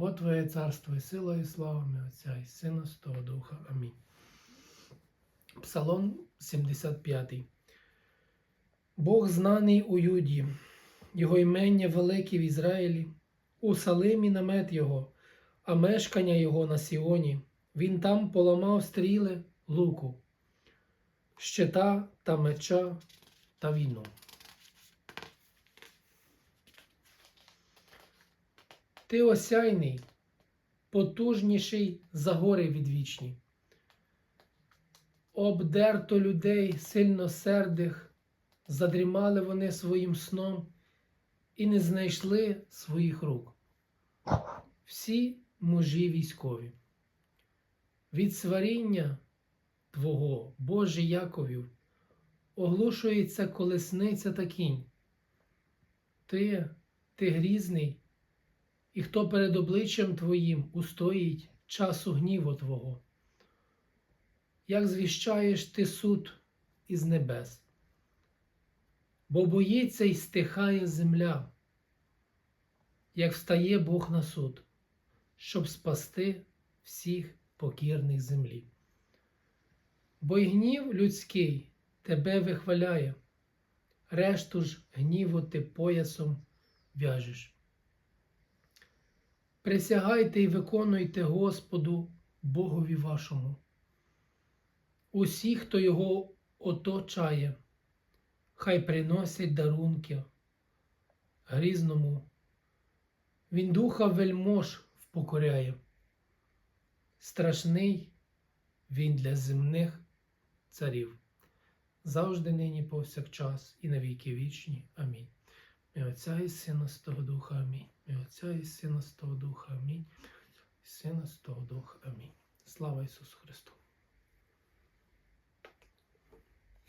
Бо Твоє царство і сила, і слава ми Отця і Сина Святого Духа. Амінь. Псалом 75. Бог знаний у Юді, Його імення велике в Ізраїлі, у Салимі намет Його, а мешкання Його на Сіоні. Він там поламав стріли луку, щита та меча та війну. Ти осяйний, потужніший за гори відвічні. Обдерто людей сильно сердих, задрімали вони своїм сном і не знайшли своїх рук. Всі мужі військові. Від сваріння Твого, Боже Яковів, оглушується колесниця та кінь. Ти, ти грізний, і хто перед обличчям Твоїм устоїть часу гніву Твого. Як звіщаєш ти суд із небес, бо боїться й стихає земля, як встає Бог на суд, щоб спасти всіх покірних землі. Бо й гнів людський тебе вихваляє, решту ж гніву ти поясом в'яжеш. Присягайте й виконуйте Господу Богові вашому. Усі, хто його оточає, хай приносять дарунки грізному. Він духа вельмож впокоряє. Страшний він для земних царів. Завжди нині повсякчас і на віки вічні. Амінь. І Отця і Сина з того Духа Амінь. І Отця і Сина Святого Духа Амінь. Сина того Духа Амінь. Слава Ісусу Христу!